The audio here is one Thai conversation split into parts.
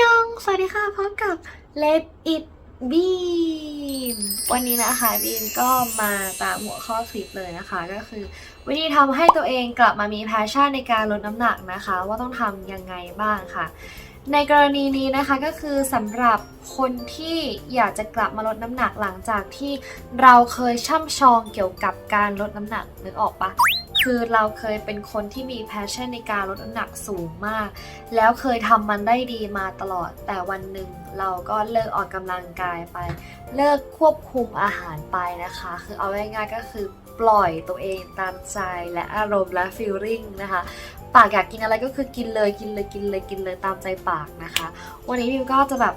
ยอง สวัสดีค่ะพบกับ Let It Beam วันนี้นะคะบีมก็มาตามหัวข้อคลิปเลยนะคะ ก็คือ วิธีทำให้ตัวเองกลับมามีแพชชั่นในการลดน้ำหนักนะคะ ว่าต้องทำยังไงบ้างค่ะ ในกรณีนี้นะคะก็คือสำหรับคนที่อยากจะกลับมาลดน้ำหนักหลังจากที่เราเคยช่ำชองเกี่ยวกับการลดน้ำหนักนึกออกปะ คือเราเคยเป็นคนที่มีแพชชั่นในการลดน้ำหนักสูงมาก แล้วเคยทำมันได้ดีมาตลอด แต่วันหนึ่งเราก็เลิกออกกำลังกายไป เลิกควบคุมอาหารไปนะคะ คือเอาง่ายๆก็คือปล่อยตัวเองตามใจและอารมณ์และฟีลลิ่งนะคะ ปากอยากกินอะไรก็คือกินเลยกินเลยกินเลยกินเลยตามใจปากนะคะ วันนี้บิวก็จะแบบ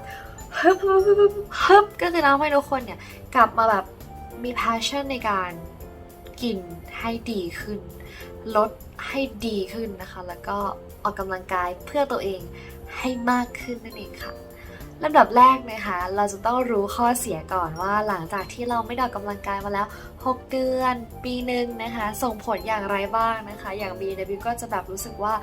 ฮึบฮึบฮึบฮึบฮึบก็คือทำให้ทุกคนเนี่ยกลับมาแบบมี passion ในการกินให้ดีขึ้น ลดให้ดีขึ้นนะคะ แล้วก็ออกกำลังกายเพื่อตัวเองให้มากขึ้นนั่นเองค่ะลำดับแรกนะคะ เราจะต้องรู้ข้อเสียก่อนว่าหลังจากที่เราไม่ได้ออกกำลังกายมาแล้ว 6 เดือน ปีหนึ่งนะคะ ส่งผลอย่างไรบ้างนะคะ อย่าง BW ก็จะแบบรู้สึกว่า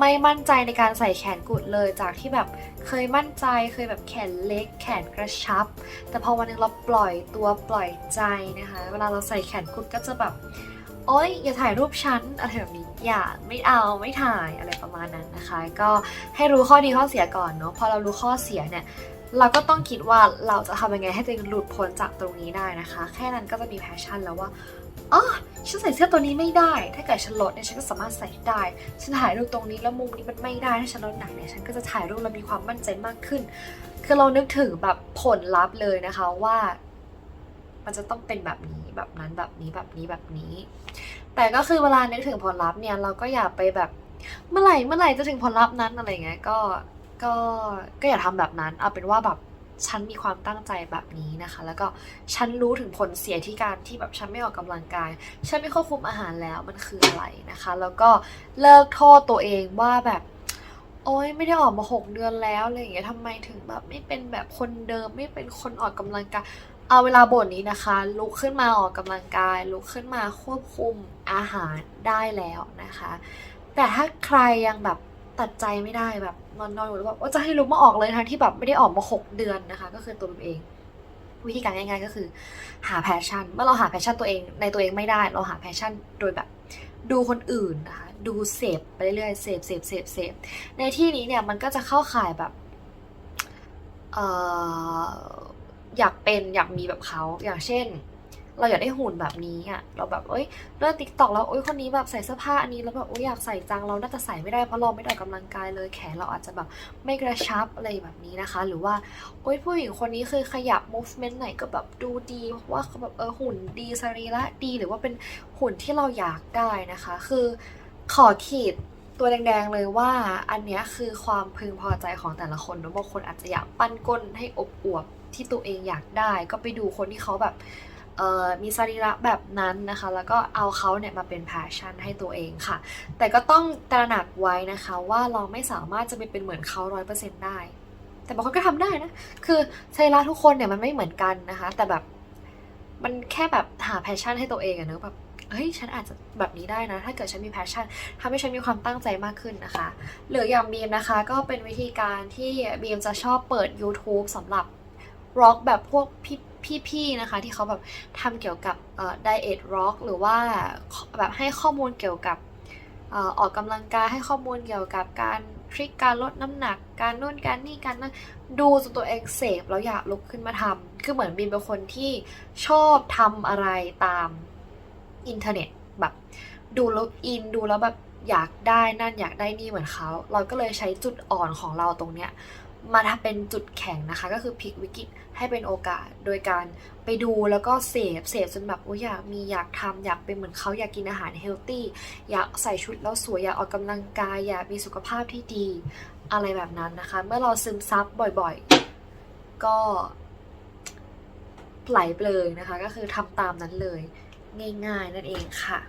ไม่มั่นใจในการใส่แขนกุดเลยจากที่แบบเคยมั่นใจเคยแบบแขนเล็ก แขนกระชับ แต่พอวันนึงเราปล่อยตัวปล่อยใจนะคะ เวลาเราใส่แขนกุดก็จะแบบ โอ๊ยอย่าถ่ายรูปฉันอะไรแบบนี้อย่าไม่เอาไม่ถ่ายอะไรประมาณนั้นนะคะ ก็ให้รู้ข้อดีข้อเสียก่อนเนาะพอเรารู้ข้อเสียเนี่ยเราก็ต้องคิดว่าเราจะทำยังไงให้ตัวเองหลุดพ้นจากตรงนี้ได้นะคะ แค่นั้นก็จะมีแพชชั่นแล้วว่าอ๋อฉันใส่เสื้อตัวนี้ไม่ได้ ถ้าเกิดฉันลดเนี่ยฉันก็สามารถใส่ได้ ฉันถ่ายรูปตรงนี้แล้วมุมนี้มันไม่ได้ ถ้าฉันลดหนักเนี่ยฉันก็จะถ่ายรูปแล้วมีความมั่นใจมากขึ้น คือเรานึกถึงแบบผลลัพธ์เลยนะคะว่า มันจะต้องเป็นแบบนี้แบบนั้นแบบนี้แบบนี้แบบนี้ แต่ก็คือเวลานึกถึงผลลัพธ์เนี่ยเราก็อย่าไปแบบเมื่อไหร่เมื่อไหร่จะถึงผลลัพธ์นั้นอะไรเงี้ยก็ก็ก็อย่าทำแบบนั้น เอาเป็นว่าแบบฉันมีความตั้งใจแบบนี้นะคะ แล้วก็ฉันรู้ถึงผลเสียที่การที่แบบฉันไม่ออกกำลังกาย ฉันไม่ควบคุมอาหารแล้วมันคืออะไรนะคะ แล้วก็เลิกโทษตัวเองว่าแบบ โอ๊ยไม่ได้ออกมาหกเดือนแล้วอะไรอย่างเงี้ยทำไมถึงแบบไม่เป็นแบบคนเดิมไม่เป็นคนออกกำลังกาย เอาเวลาบ่นนี้นะคะ ลุกขึ้นมาออกกำลังกาย ลุกขึ้นมาควบคุมอาหารได้แล้วนะคะ แต่ถ้าใครยังแบบตัดใจไม่ได้แบบนอนนอนอยู่แล้วแบบว่าจะให้ลุกมาออกเลยทั้งที่แบบไม่ได้ออกมาหกเดือนนะคะ ก็คือตัวลุกเอง วิธีการง่ายๆก็คือ หาแพชชั่น เมื่อเราหาแพชชั่นตัวเองในตัวเองไม่ได้ เราหาแพชชั่นโดยแบบดูคนอื่นนะคะ ดูเสพไปเรื่อยๆเสพเสพเสพเสพในที่นี้เนี่ยมันก็จะเข้าข่ายแบบเอ่อ อยากเป็นอยากมีแบบเขาอย่างเช่น เราอยากได้หุ่นแบบนี้อะเราแบบเอ้ยเลื่อนติ๊กต็อกแล้วโอ้ยคนนี้แบบใส่เสื้อผ้าอันนี้แล้วแบบโอ้ยอยากใส่จังเราน่าจะใส่ไม่ได้เพราะเราไม่ได้ออกกำลังกายเลยแขนเราอาจจะแบบไม่กระชับอะไรแบบนี้นะคะ หรือว่าโอ้ยผู้หญิงคนนี้คือขยับ movement ไหนก็แบบดูดีเพราะว่าเขาแบบเออหุ่นดีสรีระดีหรือว่าเป็นหุ่นที่เราอยากได้นะคะ คือขอขีดตัวแดงๆเลยว่าอันเนี้ยคือความพึงพอใจของแต่ละคนบางคนอาจจะอยากปั้นก้นให้อบอวบ ที่ตัวเองอยากได้ ก็ไปดูคนที่เขาแบบมีสรีระแบบนั้นนะคะ แล้วก็เอาเขาเนี่ยมาเป็นแพชชั่นให้ตัวเองค่ะ แต่ก็ต้องตระหนักไว้นะคะว่าเราไม่สามารถจะไปเป็นเหมือนเขาร้อยเปอร์เซ็นต์ได้ แต่บางคนก็ทำได้นะ คือสรีระทุกคนเนี่ยมันไม่เหมือนกันนะคะ แต่แบบมันแค่แบบหาแพชชั่นให้ตัวเองอะเนอะแบบเฮ้ยฉันอาจจะแบบนี้ได้นะ ถ้าเกิดฉันมีแพชชั่นทำให้ฉันมีความตั้งใจมากขึ้นนะคะหรืออย่างบีมนะคะ ก็เป็นวิธีการที่บีมจะชอบเปิด YouTube สำหรับ ร็อกแบบพวกพี่พี่ๆนะคะที่เขาแบบทำเกี่ยวกับไดเอทร็อกหรือว่าแบบให้ข้อมูลเกี่ยวกับออออกกำลังกายให้ข้อมูลเกี่ยวกับการทริคการลดน้ำหนัก การนู่นการนี่การนั่นดูจนตัวเองเสพแล้วอยากลุกขึ้นมาทำคือเหมือนบีมเป็นคนที่ชอบทำอะไรตามอินเทอร์เน็ตแบบดูแล้วอินดูแล้วแบบอยากได้นั่นอยากได้นี่เหมือนเขา เราก็เลยใช้จุดอ่อนของเราตรงเนี้ย มาทำเป็นจุดแข็งนะคะ ก็คือพลิกวิกฤตให้เป็นโอกาสโดยการไปดูแล้วก็เสพเสพจนแบบโอ้ยอยากมีอยากทำอยากเป็นเหมือนเขาอยากกินอาหารเฮลตี้อยากใส่ชุดแล้วสวยอยากออกกำลังกาย อยากมีสุขภาพที่ดี อะไรแบบนั้นนะคะ เมื่อเราซึมซับบ่อยๆ ก็ไหลไปเลยนะคะ ก็คือทำตามนั้นเลยง่ายๆนั่นเองค่ะ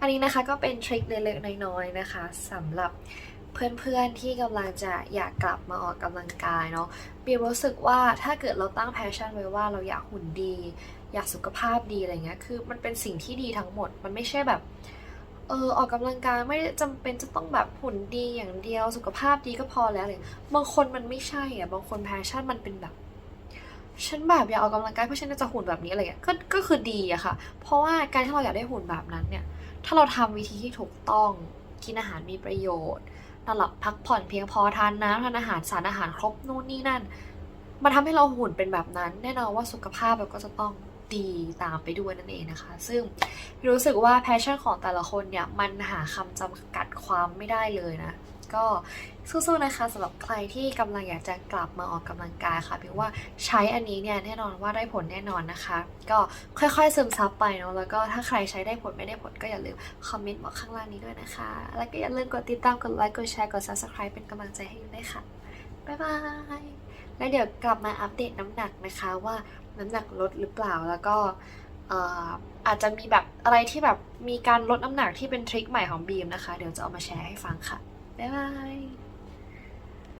อันนี้นะคะก็เป็นทริคเล็กๆน้อยๆนะคะสำหรับ เพื่อนๆที่กำลังจะอยากกลับมาออกกำลังกายเนาะบีมรู้สึกว่าถ้าเกิดเราตั้งแพชชั่นไว้ว่าเราอยากหุ่นดี อยากสุขภาพดีอะไรเงี้ยคือมันเป็นสิ่งที่ดีทั้งหมด มันไม่ใช่แบบเออออกกำลังกายไม่ได้จำเป็นจะต้องแบบหุ่นดีอย่างเดียวสุขภาพดีก็พอแล้วเลยบางคนมันไม่ใช่อะบางคนแพชชั่นมันเป็นแบบฉันแบบอยากออกกำลังกายเพราะฉันจะหุ่นแบบนี้อะไรเงี้ยก็ก็คือดีอะค่ะ เพราะว่าการที่เราอยากได้หุ่นแบบนั้นเนี่ย ถ้าเราทำวิธีที่ถูกต้องกินอาหารมีประโยชน์ นอนหลับพักผ่อนเพียงพอทานน้ำทานอาหารสารอาหารครบนู่นนี่นั่น มันทำให้เราหุ่นเป็นแบบนั้น แน่นอนว่าสุขภาพเราก็จะต้องดีตามไปด้วยนั่นเองนะคะ ซึ่งรู้สึกว่าแพชชั่นของแต่ละคนเนี่ยมันหาคำจำกัดความไม่ได้เลยนะ ก็สู้ๆนะคะสำหรับใครที่กำลังอยากจะกลับมาออกกำลังกายค่ะเพียงว่าใช้อันนี้เนี่ยแน่นอนว่าได้ผลแน่นอนนะคะ ก็ค่อยๆซึมซับไปเนาะแล้วก็ถ้าใครใช้ได้ผลไม่ได้ผลก็อย่าลืมคอมเมนต์บอกข้างล่างนี้ด้วยนะคะ แล้วก็อย่าลืมกดติดตามกดไลค์กดแชร์กด subscribe เป็นกำลังใจให้ยูด้วยค่ะบ๊ายบายแล้วเดี๋ยวกลับมาอัปเดตน้ำหนักนะคะว่าน้ำหนักลดหรือเปล่าแล้วก็อาจจะมีแบบอะไรที่แบบมีการลดน้ำหนักที่เป็นทริคใหม่ของบีมนะคะ เดี๋ยวจะเอามาแชร์ให้ฟังค่ะ บ๊ายบาย